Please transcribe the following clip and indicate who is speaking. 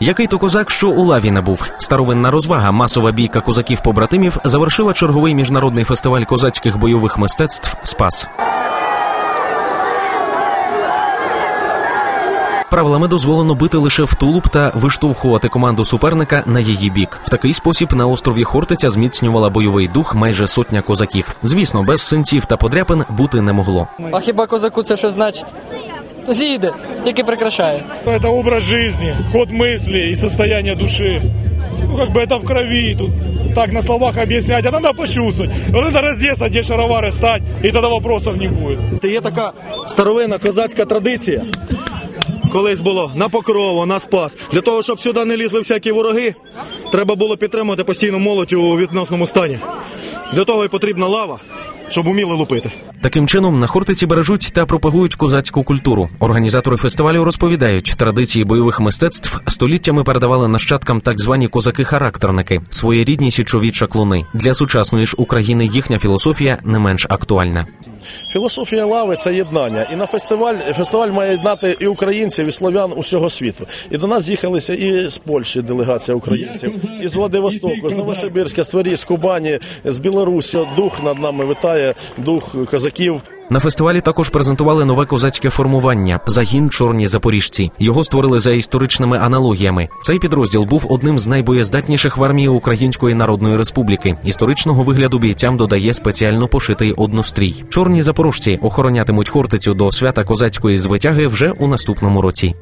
Speaker 1: Який то козак, що у лаві не був. Старовинна розвага, масова бійка козаків-побратимів завершила черговий міжнародний фестиваль козацьких бойових мистецтв Спас. Правилами дозволено бити лише в тулуб та виштовхувати команду суперника на її бік. В такий спосіб на острові Хортиця зміцнювала бойовий дух майже сотня козаків. Звісно, без синців та подряпин бути не могло.
Speaker 2: А хіба козаку це що значить? З'їде, тільки прикрашає.
Speaker 3: Это образ жизни, ход мысли и состояние души. Ну, как бы это в крови. Тут так на словах объяснять, а надо почувствовать. Вот надо раздеться, где шаровары стать, и тогда вопросов не будет.
Speaker 4: Це є така старовинна козацька традиція. Колись було на покрову, на спас. Для того, щоб сюди не лізли всякі вороги, треба було підтримувати постійно молодь у відносному стані. Для того і потрібна лава, щоб уміли лупити.
Speaker 1: Таким чином на Хортиці бережуть та пропагують козацьку культуру. Організатори фестивалю розповідають, традиції бойових мистецтв століттями передавали нащадкам так звані козаки-характерники, своєрідні січові чаклуни. Для сучасної ж України їхня філософія не менш актуальна.
Speaker 5: Філософія лави це єднання. І на фестиваль фестиваль має єднати і українців, і слов'ян усього світу. І до нас з'їхалися і з Польщі делегація українців, і з Владивостоку, з Новосибірська, з Твері, з Кубані, з Білорусі. Дух над нами витає, дух козаків.
Speaker 1: На фестивалі також презентували нове козацьке формування загін чорні запоріжці. Його створили за історичними аналогіями. Цей підрозділ був одним з найбоєздатніших в армії Української Народної Республіки. Історичного вигляду бійцям додає спеціально пошитий однострій. Чорні запорожці охоронятимуть Хортицю до свята козацької звитяги вже у наступному році.